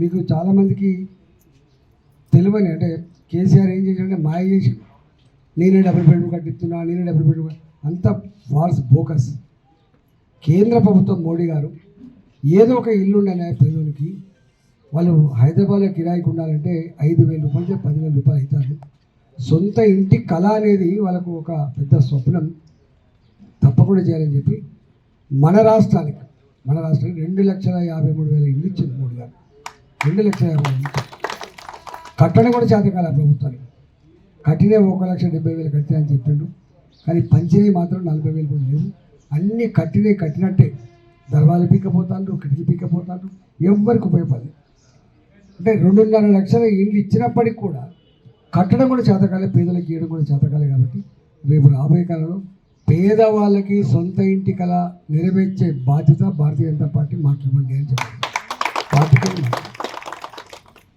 మీకు చాలామందికి తెలియని అంటే కేసీఆర్ ఏం చేశాడంటే మాయ చేసి నేనే డబుల్ బెడ్రూమ్ కట్టిస్తున్నా నేనే డబుల్ బెడ్రూమ్ అంత ఫాల్స్ బోకస్ కేంద్ర ప్రభుత్వం మోడీ గారు ఏదో ఒక ఇల్లు ఉండనే ప్రజలకి వాళ్ళు హైదరాబాద్లో కిరాయికి ఉండాలంటే ఐదు వేల రూపాయలు చెప్పి పదివేల రూపాయలు అవుతారు. సొంత ఇంటి కళ అనేది వాళ్ళకు ఒక పెద్ద స్వప్నం. తప్పకుండా చేయాలని చెప్పి మన రాష్ట్రానికి మన రాష్ట్రానికి రెండు లక్షల యాభై మూడు వేల ఇల్లు ఇచ్చింది మోడీ గారు. రెండు లక్షల యాభై కట్టడం కూడా చేతకాల ప్రభుత్వానికి కట్టినే ఒక లక్ష డెబ్బై వేలు కట్టిన అని చెప్పిండు. కానీ పంచినవి మాత్రం నలభై వేలు కూడా లేవు. అన్నీ కట్టినవి కట్టినట్టే. దర్వాలు పీక్కపోతారు కిటికీ పీక్కపోతారు ఎవ్వరికి ఉపయోగపడలేదు అంటే రెండున్నర లక్షల ఇండ్లు ఇచ్చినప్పటికి కూడా కట్టడం కూడా చేతకాలే పేదలకు ఇవ్వడం కూడా చేతకాలే కాబట్టి రేపు రాబోయే కాలంలో పేదవాళ్ళకి సొంత ఇంటి కళ నెరవేర్చే బాధ్యత భారతీయ జనతా పార్టీ మాకు ఇవ్వండి అని చెప్పారు